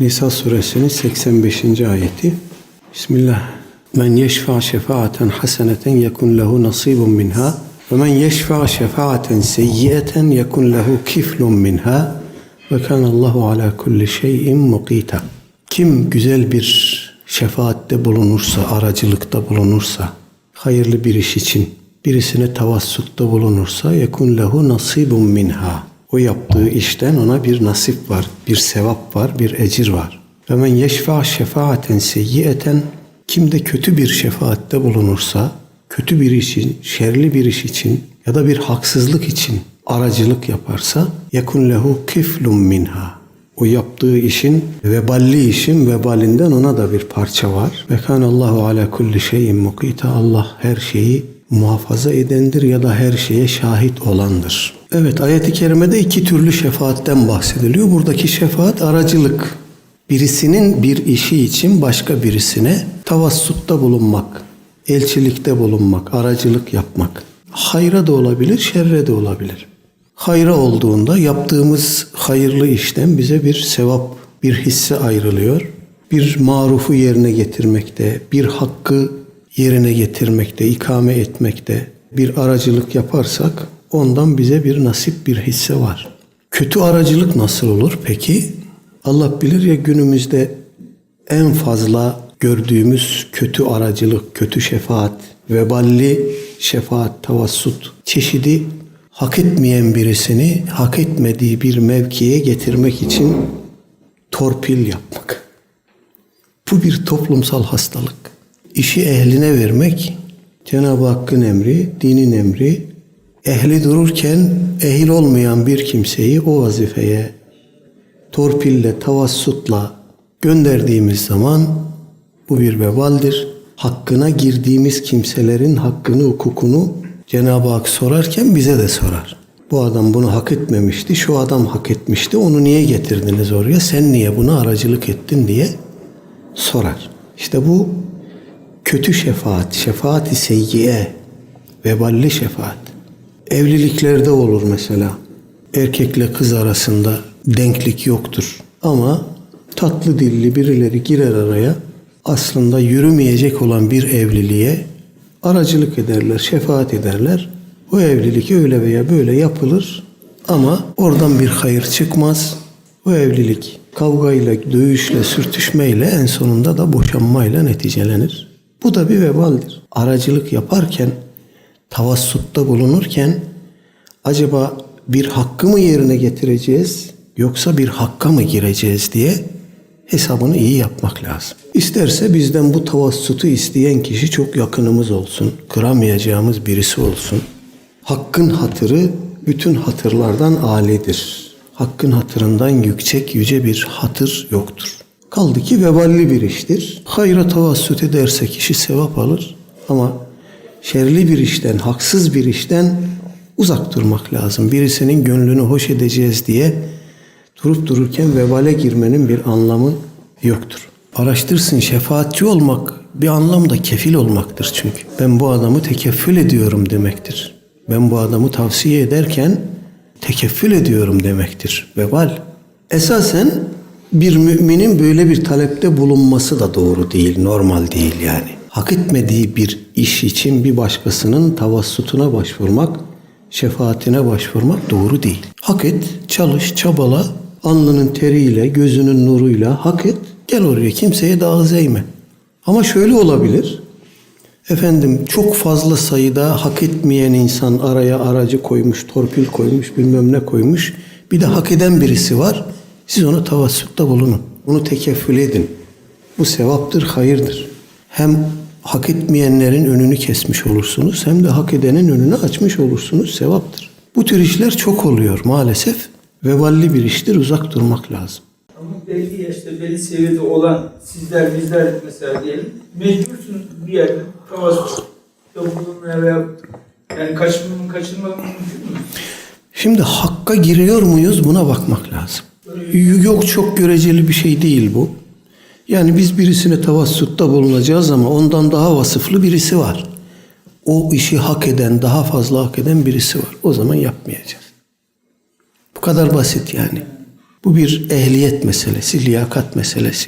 Nisa suresinin 85. ayeti. Bismillah. Men yeşfa şefaaten haseneten yekun lehu nasibun minha ve men yeşfa şefaaten seyyieten yekun lehu kiflun minha ve kanallahu ala kulli şeyin mukita. Kim güzel bir şefaatte bulunursa, aracılıkta bulunursa, hayırlı bir iş için birisine tavassutta bulunursa yekun lehu nasibun minha. O yaptığı işten ona bir nasip var, bir sevap var, bir ecir var. Ve men yeşfa şefaaten seyyieten kim de kötü bir şefaatte bulunursa, kötü bir için, şerli bir iş için ya da bir haksızlık için aracılık yaparsa yekun lehu kiflun minha. O yaptığı işin veballi işin vebalinden ona da bir parça var. Ve kanallahu ala kulli şeyin mukita. Allah her şeyi muhafaza edendir ya da her şeye şahit olandır. Evet ayet-i kerimede iki türlü şefaatten bahsediliyor. Buradaki şefaat aracılık. Birisinin bir işi için başka birisine tavassutta bulunmak, elçilikte bulunmak, aracılık yapmak. Hayra da olabilir, şerre de olabilir. Hayra olduğunda yaptığımız hayırlı işten bize bir sevap, bir hisse ayrılıyor. Bir marufu yerine getirmekte, bir hakkı yerine getirmekte, ikame etmekte bir aracılık yaparsak ondan bize bir nasip, bir hisse var. Kötü aracılık nasıl olur peki? Allah bilir ya günümüzde en fazla gördüğümüz kötü aracılık, kötü şefaat, veballi şefaat, tavassut çeşidi hak etmeyen birisini hak etmediği bir mevkiye getirmek için torpil yapmak. Bu bir toplumsal hastalık. İşi ehline vermek Cenab-ı Hakk'ın emri, dinin emri. Ehli dururken ehil olmayan bir kimseyi o vazifeye torpille, tavassutla gönderdiğimiz zaman bu bir vebaldir. Hakkına girdiğimiz kimselerin hakkını, hukukunu Cenab-ı Hak sorarken bize de sorar. Bu adam bunu hak etmemişti, şu adam hak etmişti, onu niye getirdiniz oraya, sen niye buna aracılık ettin diye sorar. İşte bu kötü şefaat, şefaat-i seyyiye, veballi şefaat. Evliliklerde olur mesela. Erkekle kız arasında denklik yoktur. Ama tatlı dilli birileri girer araya. Aslında yürümeyecek olan bir evliliğe aracılık ederler, şefaat ederler. O evlilik öyle veya böyle yapılır ama oradan bir hayır çıkmaz. O evlilik kavgayla, dövüşle, sürtüşmeyle en sonunda da boşanmayla neticelenir. Bu da bir vebaldir. Aracılık yaparken, tavassutta bulunurken acaba bir hakkı mı yerine getireceğiz yoksa bir hakka mı gireceğiz diye hesabını iyi yapmak lazım. İsterse bizden bu tavassutu isteyen kişi çok yakınımız olsun, kıramayacağımız birisi olsun. Hakkın hatırı bütün hatırlardan âlidir. Hakkın hatırından yüksek yüce bir hatır yoktur. Kaldı ki veballi bir iştir. Hayra tavassut ederse kişi sevap alır ama şerli bir işten, haksız bir işten uzak durmak lazım. Birisinin gönlünü hoş edeceğiz diye durup dururken vebale girmenin bir anlamı yoktur. Araştırsın şefaatçi olmak bir anlamda kefil olmaktır çünkü. Ben bu adamı tekeffül ediyorum demektir. Ben bu adamı tavsiye ederken tekeffül ediyorum demektir. Vebal. Esasen bir müminin böyle bir talepte bulunması da doğru değil, normal değil yani. Hak etmediği bir iş için bir başkasının tavassutuna başvurmak, şefaatine başvurmak doğru değil. Hak et, çalış, çabala, alnının teriyle, gözünün nuruyla hak et. Gel oraya kimseye daha zeyme. Ama şöyle olabilir. Efendim çok fazla sayıda hak etmeyen insan araya aracı koymuş, torpil koymuş, bilmem ne koymuş. Bir de hak eden birisi var. Siz ona tavassutta bulunun. Bunu tekeffül edin. Bu sevaptır, hayırdır. Hem hak etmeyenlerin önünü kesmiş olursunuz hem de hak edenin önünü açmış olursunuz. Sevaptır. Bu tür işler çok oluyor maalesef. Veballi bir iştir, uzak durmak lazım. Ama belli yaşta, belli seviyede olan sizler, bizler mesela diyelim, mecbursunuz bir yerde tavasutta bulunmaya veya yani kaçırmanın kaçırmanın mümkün mü? Şimdi hakka giriyor muyuz buna bakmak lazım. Yok çok göreceli bir şey değil bu. Yani biz birisine tavassutta bulunacağız ama ondan daha vasıflı birisi var. O işi hak eden, daha fazla hak eden birisi var. O zaman yapmayacağız. Bu kadar basit yani. Bu bir ehliyet meselesi, liyakat meselesi.